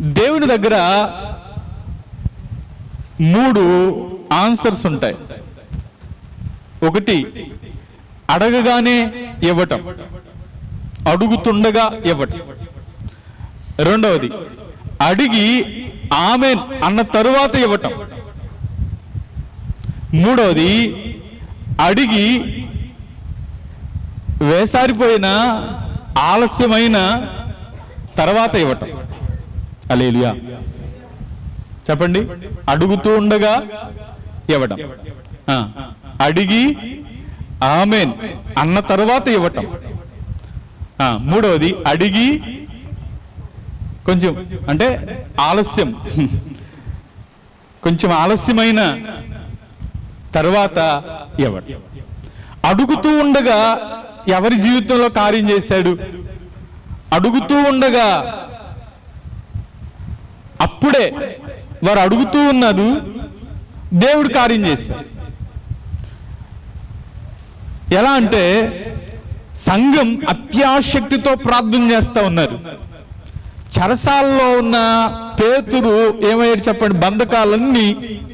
దేవుని దగ్గర మూడు ఆన్సర్స్ ఉంటాయి. ఒకటి అడగగానే ఇవ్వటం. అడుగుతుండగా ఇవ్వటం. రెండవది అడిగి ఆమె అన్న తరువాత ఇవ్వటం. మూడవది అడిగి వేసారిపోయిన ఆలస్యమైన తర్వాత ఇవ్వటం. అలేలియా చెప్పండి. అడుగుతూ ఉండగా ఇవ్వటం. ఆ, అడిగి ఆమెన్ అన్న తర్వాత ఇవ్వటం. ఆ, మూడవది అడిగి కొంచెం అంటే ఆలస్యం. కొంచెం ఆలస్యమైన తర్వాత ఇవ్వటం. అడుగుతూ ఉండగా ఎవరి జీవితంలో కార్యం చేశాడు? అడుగుతూ ఉండగా అప్పుడే వారు అడుగుతూ ఉన్నారు దేవుడు కార్యం చేశారు ఎలా అంటే సంఘం అత్యాశక్తితో ప్రార్థన చేస్తూ ఉన్నారు. చరసాల్లో ఉన్న పేతురు ఏమయ్యాడు చెప్పండి? బంధకాలన్నీ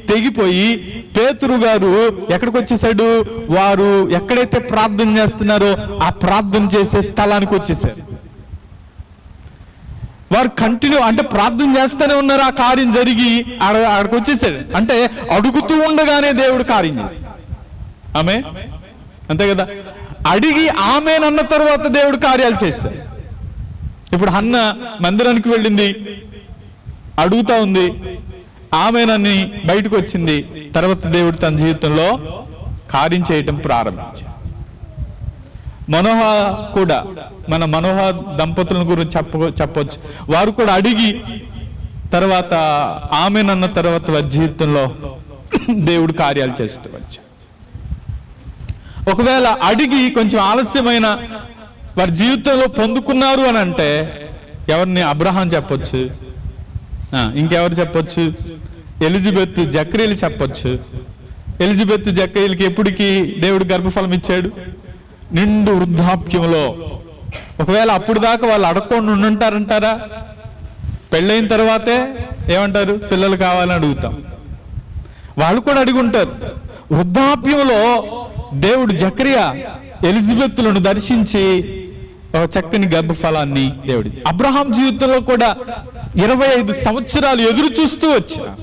తెగిపోయి పేతురు గారు ఎక్కడికి వచ్చేసాడు వారు ఎక్కడైతే ప్రార్థన చేస్తున్నారో ఆ ప్రార్థన చేసే స్థలానికి వచ్చేసారు వారు కంటిన్యూ అంటే ప్రార్థన చేస్తూనే ఉన్నారు ఆ కార్యం జరిగి ఆడ ఆడకు వచ్చేసాడు. అంటే అడుగుతూ ఉండగానే దేవుడు కార్యం చేశాడు ఆమె? అంతే కదా? అడిగి ఆమెనన్న తర్వాత దేవుడు కార్యాలు చేశాడు ఇప్పుడు అన్న మందిరానికి వెళ్ళింది. అడుగుతా ఉంది. ఆమెనని బయటకు వచ్చింది. తర్వాత దేవుడు తన జీవితంలో కార్యం చేయటం ప్రారంభించాడు. మనోహ కూడా మన మనోహ దంపతులను గురించి చెప్ప చెప్పొచ్చు. వారు కూడా అడిగి తర్వాత ఆమెనన్న తర్వాత వారి జీవితంలో దేవుడు కార్యాలు చేస్తూ ఒకవేళ అడిగి కొంచెం ఆలస్యమైన వారి జీవితంలో పొందుకున్నారు అని అంటే ఎవరిని అబ్రహాం చెప్పొచ్చు ఇంకెవరు చెప్పొచ్చు ఎలిజబెత్ జక్రీలు చెప్పొచ్చు. ఎలిజబెత్ జక్రీలకి ఎప్పటికీ దేవుడు గర్భఫలం ఇచ్చాడు? నిండు వృద్ధాప్యంలో. ఒకవేళ అప్పుడు దాకా వాళ్ళు అడగకుండా ఉండుంటారంటారా? పెళ్ళైన తర్వాతే ఏమంటారు? పిల్లలు కావాలని అడుగుతాం. వాళ్ళు కూడా అడిగి ఉంటారు వృద్ధాప్యంలో దేవుడు జక్రియా ఎలిజబెత్తులను దర్శించి ఒక చక్కని గర్భఫలాన్ని దేవుడి అబ్రహాం జీవితంలో కూడా ఇరవై ఐదు సంవత్సరాలు ఎదురు చూస్తూ వచ్చా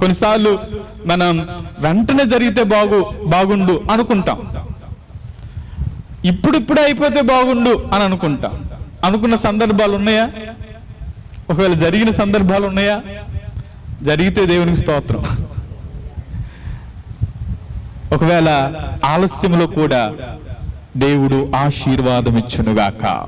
కొన్నిసార్లు మనం వెంటనే జరిగితే బాగు బాగుండు అనుకుంటాం. ఇప్పుడిప్పుడు అయిపోతే బాగుండు అని అనుకుంటాం. అనుకున్న సందర్భాలు ఉన్నాయా? ఒకవేళ జరిగిన సందర్భాలు ఉన్నాయా? జరిగితే దేవునికి స్తోత్రం. ఒకవేళ ఆలస్యంలో కూడా దేవుడు ఆశీర్వాదం ఇచ్చునుగాక.